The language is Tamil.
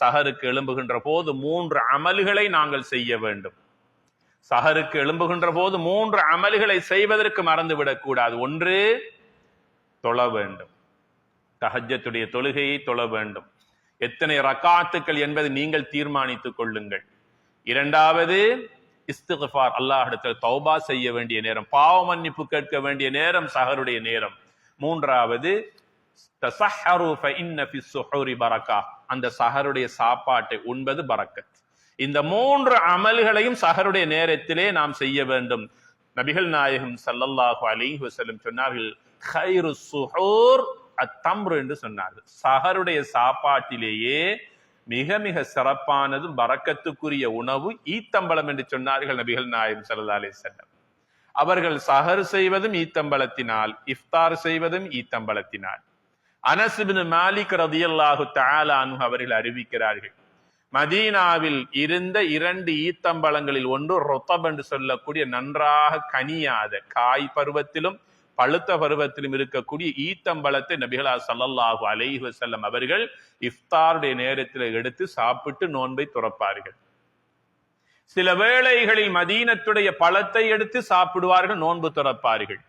சஹருக்கு எழும்புகின்ற போது மூன்று அமல்களை நாங்கள் செய்ய வேண்டும். சஹருக்கு எழும்புகின்ற போது மூன்று அமல்களை செய்வதற்கு மறந்துவிடக் கூடாது ஒன்று தொழ வேண்டும். தஹஜத்துடைய தொழுகையை தொழ வேண்டும். எத்தனை ரக்காத்துக்கள் என்பதை நீங்கள் தீர்மானித்துக் கொள்ளுங்கள். இரண்டாவது இஸ்திஃபார் அல்லாஹிடத்தில் தௌபா செய்ய வேண்டிய நேரம் பாவ மன்னிப்பு கேட்க வேண்டிய நேரம் சஹருடைய நேரம். மூன்றாவது பரக்கா. அந்த சஹருடைய சாப்பாட்டை உண்பது பரக்கத். இந்த மூன்று அமல்களையும் சஹருடைய நேரத்திலே நாம் செய்ய வேண்டும். நபிகள் நாயகம் சல்லல்லாஹு அலைஹி வசலம் சொன்னார்கள் khairu சுஹூர் அத்தம்ரு என்று சொன்னார்கள். சஹருடைய சாப்பாட்டிலேயே மிக மிக சிறப்பானதும் பறக்கத்துக்குரிய உணவு ஈத்தம்பலம் என்று சொன்னார்கள் நபிகள் நாயகம் சல்லா அலி வஸல்லம். அவர்கள் சஹர் செய்வதும் ஈத்தம்பலத்தினால் இஃப்தார் செய்வதும் ஈத்தம்பலத்தினால் அனஸ் மாலிக் ரதியல்லாஹு தாலானு அவர்கள் அறிவிக்கிறார்கள். மதீனாவில் இருந்த இரண்டு ஈத்தம்பழங்களில் ஒன்று ரொத்தப் என்று சொல்லக்கூடிய நன்றாக கனியாத காய் பருவத்திலும் பழுத்த பருவத்திலும் இருக்கக்கூடிய ஈத்தம்பழத்தை நபிகளா சல்லல்லாஹு அலைஹி வசல்லம் அவர்கள் இஃப்தாருடைய நேரத்தில் எடுத்து சாப்பிட்டு நோன்பை துறப்பார்கள். சில வேளைகளில் மதீனத்துடைய பழத்தை எடுத்து சாப்பிடுவார்கள் நோன்பு துறப்பார்கள்.